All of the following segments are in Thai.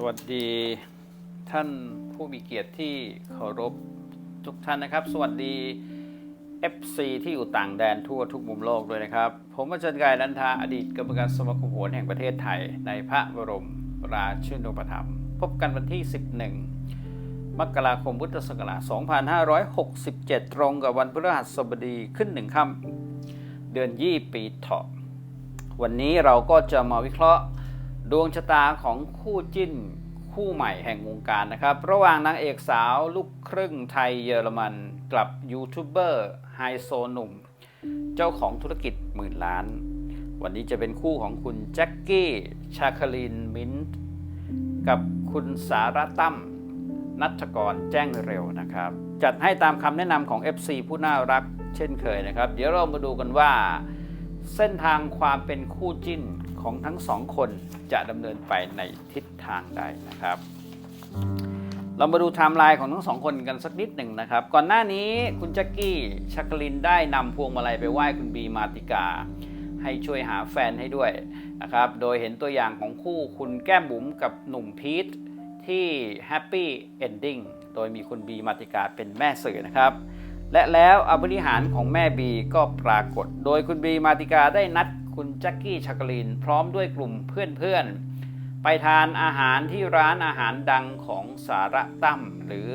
สวัสดีท่านผู้มีเกียรติที่เคารพทุกท่านนะครับ สวัสดี FC ที่อยู่ต่างแดนทั่วทุกมุมโลกด้วยนะครับ ผมอาจารย์กายนันทาอดีตกรรมการสมาคมโหรแห่งประเทศไทย ในพระบรมราชินูปถัมภ์พบกันวันที่ 11 มกราคมพุทธศักราช 2567 ตรงกับวันพฤหัสบดีขึ้นหนึ่งค่ำเดือนยี่ปีเถาะวันนี้เราก็จะมาวิเคราะห์ ดวงชะตาของคู่จิ้นคู่ใหม่แห่งวงการนะครับ ระหว่างนางเอกสาวลูกครึ่งไทยเยอรมันกับยูทูบเบอร์ไฮโซหนุ่ม เจ้าของธุรกิจหมื่นล้าน วันนี้จะเป็นคู่ของคุณแจ็คกี้ชาคลินมินท์กับคุณสาระตั้มนัทกรแจ้งเร็วนะครับ จัดให้ตามคำแนะนำของ FC ผู้น่ารักเช่นเคยนะครับ เดี๋ยวเรามาดูกันว่า เส้นทางความเป็นคู่จิ้นของทั้งสองคนจะดำเนินไปในทิศทางใดนะครับ เรามาดูไทม์ไลน์ของทั้งสองคนกันสักนิดหนึ่งนะครับ ก่อนหน้านี้คุณแจ็คกี้ชักลินได้นำพวงมาลัยไปไหว้คุณบีมาติกา ให้ช่วยหาแฟนให้ด้วยนะครับ โดยเห็นตัวอย่างของคู่คุณแก้มบุ๋มกับหนุ่มพีทที่ Happy Ending โดยมีคุณบีมาติกาเป็นแม่สื่อนะครับ และแล้วอบริหารของแม่บีก็ปรากฏ โดยคุณบีมาติกาได้นัดคุณแจ็คกี้ชักลิน พร้อมด้วยกลุ่มเพื่อนๆ ไปทานอาหารที่ร้านอาหารดังของสาระตั้มหรือ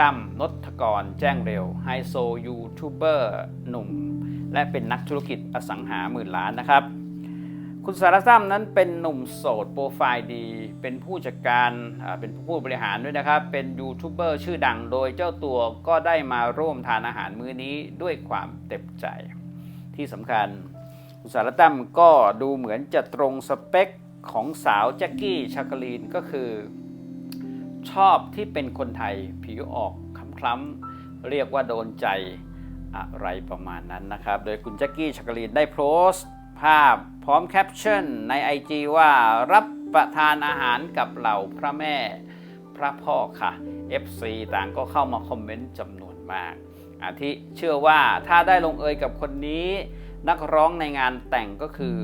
ตั้มนทกรแจ้งเร็วไฮโซยูทูบเบอร์หนุ่ม และเป็นนักธุรกิจอสังหาหมื่นล้านนะครับ คุณสารตั้มนั้นเป็นหนุ่มโสดโปรไฟล์ดี เป็นผู้จัดการเป็นผู้บริหารด้วยนะครับ เป็นยูทูบเบอร์ชื่อดังโดยเจ้าตัวก็ได้มาร่วมทานอาหารมื้อนี้ด้วยความเต็มใจ ที่สำคัญ คุณสารตั้มก็ดูเหมือนจะตรงสเปคของสาวแจ็คกี้ชากลีนก็คือ ชอบที่เป็นคนไทยผิวออกคล้ำๆเรียกว่าโดนใจอะไรประมาณนั้นนะครับ โดยคุณแจ็คกี้ชักลีนได้โพสต์ ภาพพร้อมแคปชั่นใน IG ว่ารับประทานอาหารกับเหล่าพระแม่พระพ่อค่ะ FC ต่างก็เข้ามาคอมเมนต์จำนวนมากอาทิเชื่อว่าถ้าได้ลงเอยกับคนนี้ นักร้องในงานแต่งก็คือ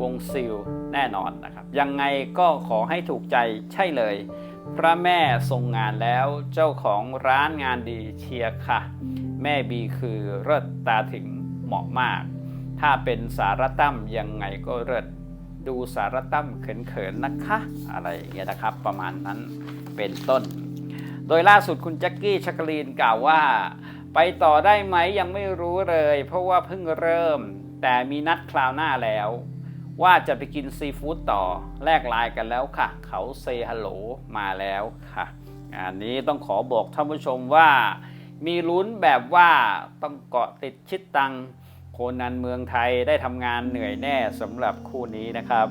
วงซิลแน่นอนนะครับ ยังไงก็ขอให้ถูกใจใช่เลย พระแม่ทรงงานแล้วเจ้าของร้านงานดีเชียร์ค่ะ แม่บีคือเลิศตาถึงเหมาะมาก ถ้าเป็นสารตั้มยังไงก็เลิศดูสารตั้มเขินๆนะคะ อะไรอย่างเงี้ยนะครับ ประมาณนั้นเป็นต้น โดยล่าสุดคุณแจ็คกี้ชักลีนกล่าวว่า ไปต่อได้ไหมยังไม่รู้เลย เพราะว่าเพิ่งเริ่ม แต่มีนัดคราวหน้าแล้ว ว่าจะไปกินซีฟู้ดต่อแลกไลน์กันแล้วค่ะ เขาเซฮัลโหลมาแล้วค่ะ อันนี้ต้องขอบอกท่านผู้ชมว่า มีลุ้นแบบว่าต้องเกาะติดชิดตัง โคนันเมืองไทยได้ทำงานเหนื่อยแน่สำหรับคู่นี้นะครับ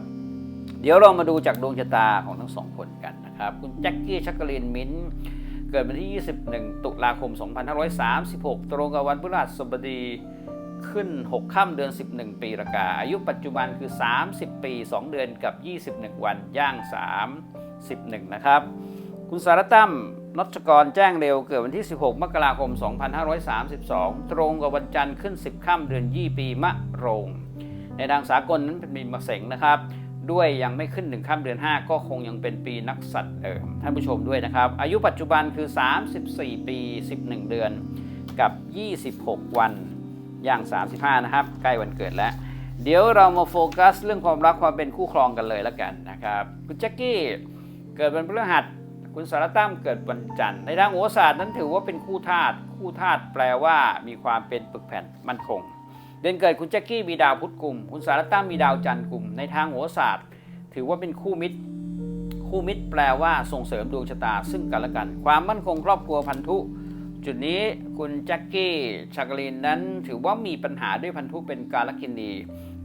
เดี๋ยวเรามาดูจากดวงชะตาของทั้งสองคนกันนะครับ คุณแจ็คกี้ชักกลินมิ้นเกิดวันที่ 21 ตุลาคม 2536 ตรงกับวันพฤหัสบดีขึ้น 6 ค่ำเดือน 11 ปีรากา อายุปัจจุบันคือ 30 ปี 2 เดือนกับ 21 วัน ย่าง 31 นะครับ คุณสารตั้มนชกรแจ้งเร็วเกิดวันที่ 16 มกราคม 2532 ตรงกับวันจันทร์ขึ้น 10 ค่ำเดือนยี่ปีมะโรง ในทางสากลนั้นเป็นปีมะเสงนะครับ ด้วยยังไม่ขึ้นถึงข้ามเดือน 5 ก็คงยังเป็นปีนักสัตว์เดิมท่านผู้ชมด้วยนะครับ อายุปัจจุบันคือ 34 ปี 11 เดือนกับ 26 วันย่าง 35 นะครับ ใกล้วันเกิดแล้ว เดี๋ยวเรามาโฟกัสเรื่องความรักความเป็นคู่ครองกันเลยแล้วกันนะครับ คุณแจ็คกี้เกิดวันพฤหัส คุณสารตั้มเกิดวันจันทร์ในทางโหราศาสตร์นั้นถือว่าเป็นคู่ธาตุคู่ธาตุแปลว่ามีความเป็นปึกแผ่นมั่นคง เดือนเกิดคุณแจ็คกี้มีดาวพุธกลุ่ม คุณสารตั้มมีดาวจันทร์กลุ่ม ในทางโหราศาสตร์ ถือว่าเป็นคู่มิตร คู่มิตรแปลว่าส่งเสริมดวงชะตาซึ่งกันและกัน ความมั่นคงครอบครัวพันธุ จุดนี้คุณแจ็คกี้ชากลินนั้น ถือว่ามีปัญหาด้วยพันธุเป็นการลกินี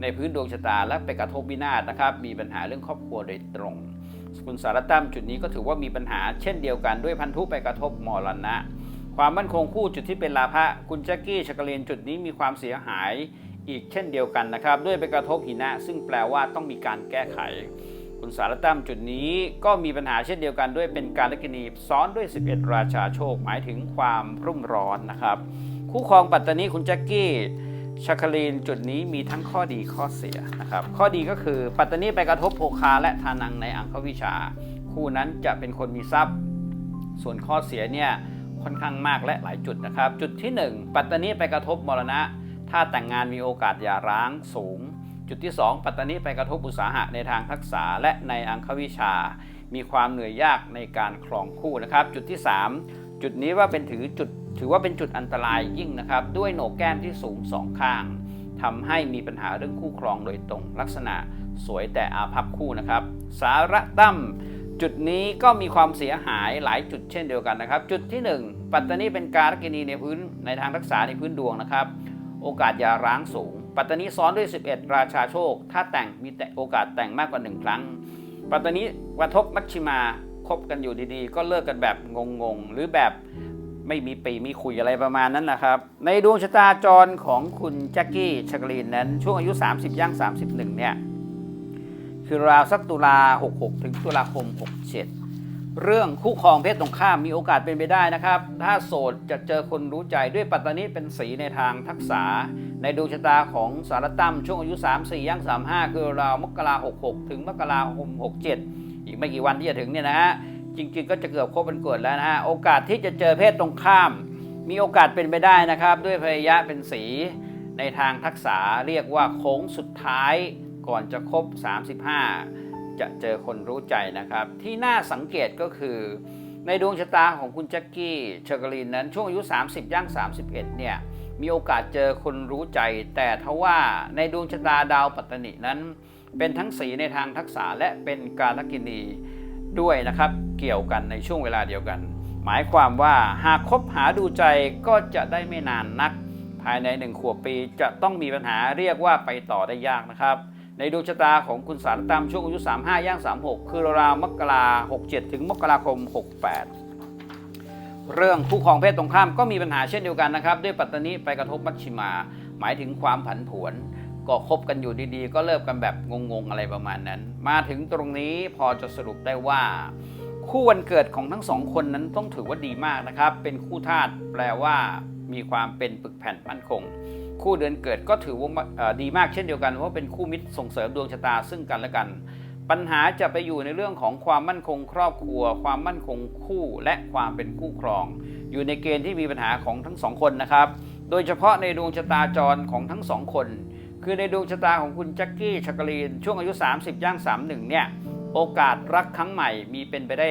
ในพื้นดวงชะตาและไปกระทบวินาศนะครับมีปัญหาเรื่องครอบครัวโดยตรง คุณสารตั้มจุดนี้ก็ถือว่ามีปัญหาเช่นเดียวกันด้วยพันธุไปกระทบมรณะ ความมั่นคงคู่จุดที่เป็นลาภะคุณแจ็คกี้ชากลินจุดนี้มีความเสียหายอีกเช่นเดียวกันนะครับ ด้วยไปกระทบหินะ ซึ่งแปลว่าต้องมีการแก้ไข คุณสารตั้มจุดนี้ก็มีปัญหาเช่นเดียวกันด้วยเป็นการลกินีซ้อนด้วย 11 ราชาโชคหมายถึงความรุ่มร้อนนะครับ คู่ครองปัตตานีคุณแจ็คกี้ ชาคลีนจุดนี้มีทั้งข้อดีข้อเสียนะครับ ข้อดีก็คือปัตตานีไปกระทบโภคาและทานังในอังควิชา คู่นั้นจะเป็นคนมีทรัพย์ ส่วนข้อเสียเนี่ยค่อนข้างมากและหลายจุดนะครับ จุดที่ 1 ปัตตานีไปกระทบมรณะ ถ้าแต่งงานมีโอกาสหย่าร้างสูง จุดที่ 2 ปัตตานีไปกระทบอุตสาหะในทางทักษะและในอังควิชา มีความเหนื่อยยากในการครองคู่นะครับ จุดที่ 3 จุดนี้ว่าเป็นถือจุด ถือว่าเป็นจุดอันตรายยิ่งนะครับ ด้วยโหนกแก้มที่สูงสองข้างทำให้มีปัญหาเรื่องคู่ครองโดยตรง ลักษณะสวยแต่อาภัพคู่นะครับ สาระตั้มจุดนี้ก็มีความเสียหายหลายจุดเช่นเดียวกันนะครับ จุดที่ 1 ปัตตานีเป็นการกินีในพื้นในทางรักษาในพื้นดวงนะครับ โอกาสยาร้างสูง ปัตตานีซ้อนด้วย 11 ราชาโชค ถ้าแต่งมีแต่โอกาสแต่งมากกว่า 1 ครั้ง ปัตตานีกระทบมัชชิมาคบกันอยู่ดีๆ ก็เลิกกันแบบงงๆ หรือแบบ ไม่มีปีมีคุยอะไรประมาณนั้นนะครับ ในดวงชะตาจรของคุณแจ็คกี้ชักลีนนั้น ช่วงอายุ 30 ย่าง 31 เนี่ย คือราวสักตุลา 66 ถึงตุลาคม 67 เรื่องคู่ครองเพศตรงข้ามมีโอกาสเป็นไปได้นะครับ ถ้าโสดจะเจอคนรู้ใจด้วยปัตตานีเป็นสีในทางทักษะในดวงชะตาของสารตั้มช่วงอายุ 34 ย่าง 35 คือราวมกรา66 ถึงมกราคม 67 อีกไม่กี่วันที่จะถึงเนี่ยนะฮะ จริง ๆ ก็จะเกือบครบเป็นเกิดแล้วนะฮะโอกาสที่จะเจอเพศตรงข้าม มีโอกาสเป็นไปได้นะครับ ด้วยพยะเป็นสีในทางทักษะเรียกว่าโค้งสุดท้ายก่อนจะครบ 35 จะเจอคนรู้ใจนะครับ ที่น่าสังเกตก็คือ ในดวงชะตาของคุณแจ็คกี้เชอร์กลินนั้นช่วงอายุ 30 ย่าง 31 เนี่ยมีโอกาสเจอคนรู้ใจ แต่ทว่าในดวงชะตาดาวปัตตนินั้น เป็นทั้งสีในทางทักษะและเป็นการกินี ด้วยนะครับ เกี่ยวกันในช่วงเวลาเดียวกัน หมายความว่าหากคบหาดูใจก็จะได้ไม่นานนัก ภายในหนึ่งขวบปีจะต้องมีปัญหาเรียกว่าไปต่อได้ยากนะครับ ในดวงชะตาของคุณสารตามช่วงอายุ 35 ย่าง 36 คือราวมกรา67 ถึงมกราคม 68เรื่องคู่ครองเพศตรงข้ามก็มีปัญหาเช่นเดียวกันนะครับ ด้วยปัตตานีไปกระทบมัชชิมา หมายถึงความผันผวน ก็คบกันอยู่ดีๆ ก็เลิกกันแบบงงๆอะไรประมาณนั้น มาถึงตรงนี้พอจะสรุปได้ว่า คู่วันเกิดของทั้งสองคนนั้นต้องถือว่าดีมากนะครับ เป็นคู่ธาตุแปลว่ามีความเป็นปึกแผ่นมั่นคง คู่เดือนเกิดก็ถือว่าดีมากเช่นเดียวกันเพราะว่าเป็นคู่มิตรส่งเสริมดวงชะตาซึ่งกันและกัน ปัญหาจะไปอยู่ในเรื่องของความมั่นคงครอบครัว ความมั่นคงคู่และความเป็นคู่ครอง อยู่ในเกณฑ์ที่มีปัญหาของทั้งสองคนนะครับ โดยเฉพาะในดวงชะตาจรของทั้งสองคน คือในดวงชะตาของคุณแจ็คกี้ชักกลีน ช่วงอายุ 30 ย่าง 31 เนี่ย โอกาสรักครั้งใหม่มีเป็นไปได้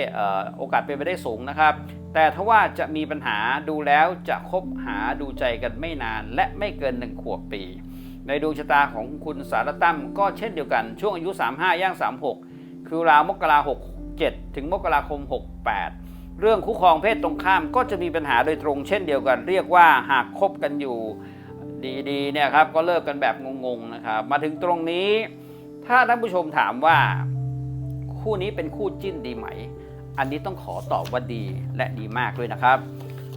โอกาสเป็นไปได้สูงนะครับ แต่ถ้าว่าจะมีปัญหาดูแล้วจะคบหาดูใจกันไม่นาน และไม่เกิน1ขวบปี ในดวงชะตาของคุณสารตั้มก็เช่นเดียวกันช่วงอายุ 35 ย่าง 36 คือราวมกรา67ถึงมกราคม 68 เรื่องคู่ครองเพศตรงข้ามก็จะมีปัญหาโดยตรงเช่นเดียวกัน เรียกว่าหากคบกันอยู่ ดีๆเนี่ยครับก็เลิกกันแบบงงๆนะครับ มาถึงตรงนี้ ถ้าท่านผู้ชมถามว่า คู่นี้เป็นคู่จิ้นดีไหม อันนี้ต้องขอตอบว่าดีและดีมากด้วยนะครับ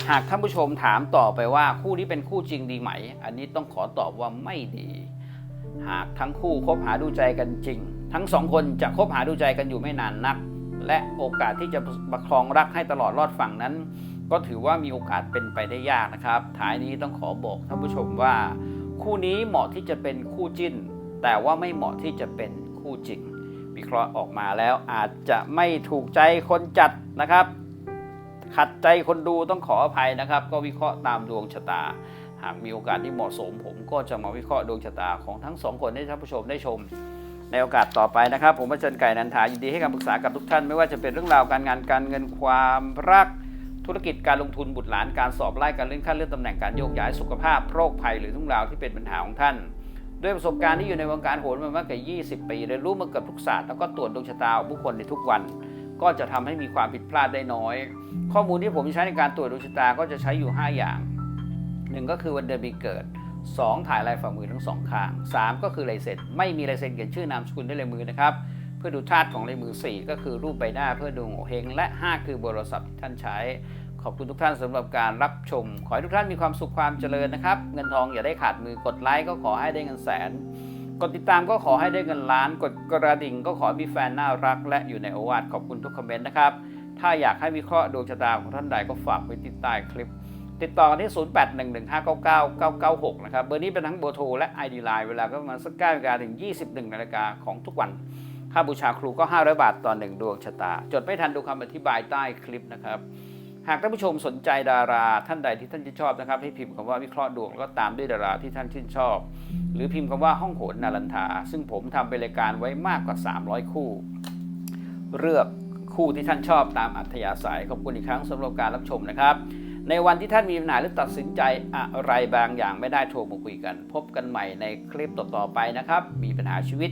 หากท่านผู้ชมถามต่อไปว่าคู่นี้เป็นคู่จริงดีไหม อันนี้ต้องขอตอบว่าไม่ดี หากทั้งคู่คบหาดูใจกันจริง ทั้งสองคนจะคบหาดูใจกันอยู่ไม่นานนัก และโอกาสที่จะประคองรักให้ตลอดรอดฝั่งนั้น ก็ถือว่ามีโอกาสเป็นไปได้ยากนะครับ ท้ายนี้ต้องขอบอกท่านผู้ชมว่า คู่นี้เหมาะที่จะเป็นคู่จิ้น แต่ว่าไม่เหมาะที่จะเป็นคู่จริงวิเคราะห์ออกมาแล้วอาจจะไม่ถูกใจคนจัดนะครับ ขัดใจคนดูต้องขออภัยนะครับ ก็วิเคราะห์ตามดวงชะตา หากมีโอกาสที่เหมาะสม ผมก็จะมาวิเคราะห์ดวงชะตาของทั้งสองคนให้ท่านผู้ชมได้ชมในโอกาสต่อไปนะครับ ผมอาจารย์ไก่นันทายินดีให้คำปรึกษากับทุกท่าน ไม่ว่าจะเป็นเรื่องราวการงานการเงินความรัก ธุรกิจการลงทุนบุตรหลานการสอบไล่การเลื่อนขั้นเลื่อนตำแหน่งการโยกย้ายสุขภาพโรคภัยหรือทุกราวที่เป็นปัญหาของท่านด้วยประสบการณ์ที่อยู่ในวงการโหนมามากกว่า 20 ปีเรียนรู้มาเกือบทุกศาสตร์แล้วก็ตรวจดวงชะตาของผู้คนในทุกวัน ก็จะทำให้มีความผิดพลาดได้น้อย ข้อมูลที่ผมใช้ในการตรวจดวงชะตาก็จะใช้อยู่ 5 อย่าง 1 ก็คือวันเดือนปีเกิด 2 ถ่ายลายฝ่ามือทั้งสองข้าง 3 ก็คือลายเซ็นไม่มีลายเซ็นเขียนชื่อนามสกุลด้วยลายมือนะครับ พื่อดูธาตุของลายมือ 4 ก็คือรูปใบหน้าเพื่อดูโงเฮงและ 5 คือเบอร์โทรศัพท์ที่ท่านใช้ ขอบคุณทุกท่านสำหรับการรับชม ขอให้ทุกท่านมีความสุขความเจริญนะครับ เงินทองอย่าได้ขาดมือกดไลค์ก็ขอให้ได้เงินแสน กดติดตามก็ขอให้ได้เงินล้าน กดกระดิ่งก็ขอให้มีแฟนน่ารัก และอยู่ในโอวาทขอบคุณทุกคอมเมนต์นะครับถ้าอยากให้วิเคราะห์ดวงชะตาของท่านใดก็ฝากไว้ที่ใต้คลิป ติดต่อกันที่ 0811599996 นะครับ เบอร์นี้เป็นทั้งเบอร์โทรและ ID Line เวลาก็ประมาณสัก9นาฬิกาถึง 21นาฬิกาของทุกวัน ค่าบูชาครูก็ 500 บาทต่อหนึ่งดวงชะตา จดไม่ทันดูคำอธิบายใต้คลิปนะครับ หากท่านผู้ชมสนใจดาราท่านใดที่ท่านชื่นชอบนะครับ ให้พิมพ์คำว่าวิเคราะห์ดวงแล้วก็ตามด้วยดาราที่ท่านชื่นชอบ หรือพิมพ์คำว่าห้องโหนนารันทา ซึ่งผมทำเป็นรายการไว้มากกว่า 300 คู่ เลือกคู่ที่ท่านชอบตามอัธยาศัยขอบคุณอีกครั้งสำหรับการรับชมนะครับ ในวันที่ท่านมีปัญหาหรือตัดสินใจอะไรบางอย่างไม่ได้โทรมาคุยกัน พบกันใหม่ในคลิปต่อๆไปนะครับ มีปัญหาชีวิต